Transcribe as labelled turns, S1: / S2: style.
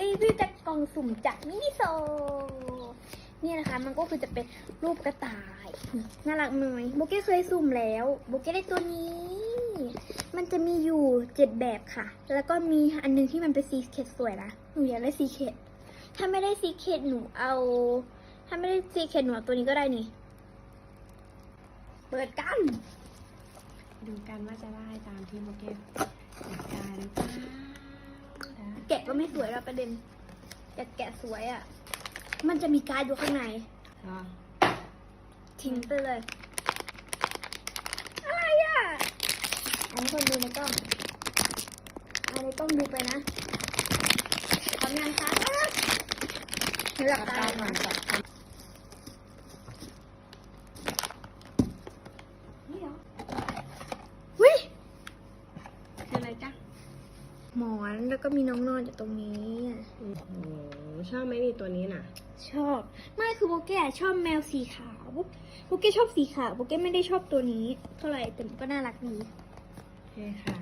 S1: รีวิวจากกล่องสุ่มจากมินิโซเนี่ยนะคะ มันก็คือจะเป็นรูปกระต่าย น่ารักไหมโบเก้เคยสุ่มแล้วโบเก้ได้ตัวนี้ มันจะมีอยู่เจ็ดแบบค่ะ แล้วก็มีอันหนึงที่มันเป็นซีเคดสวยนะหนูอยากได้ซีเคดถ้าไม่ได้ซีเคดหนูเอา ถ้าไม่ได้ซีเคดหนูเอาตัวนี้ก็ได้นี่ เปิดกัน
S2: ดูกันว่าจะได้ตามที่โมเก็ะ
S1: แกะก็ไม่สวยแล้วประเด็นอยากแกะสวยอะ่ะ มันจะมีการ์ดอยู่ข้างใน
S2: ก็
S1: ทิ้งไปเลย อะไรอะ่ะอันนี้คนดูในกล้องเอาในกล้องดูไปนะทำยังคะหลับ
S2: ตัด
S1: ตา
S2: ตาก่อนจับนี่เหรอ
S1: วิ
S2: คืออะไรจ๊ะ
S1: หมอนแล้วก็มีน้องนอนอยู่ตรงนี้
S2: โอ้โหชอบไหมนี่ตัวนี้น่ะ
S1: ชอบ ไม่คือโบเก้ชอบแมวสีขาวโบเก้ชอบสีขาวโบเก้ไม่ได้ชอบตัวนี้เท่าไหร่แต่มันก็น่ารักดี
S2: โอเคค่ะ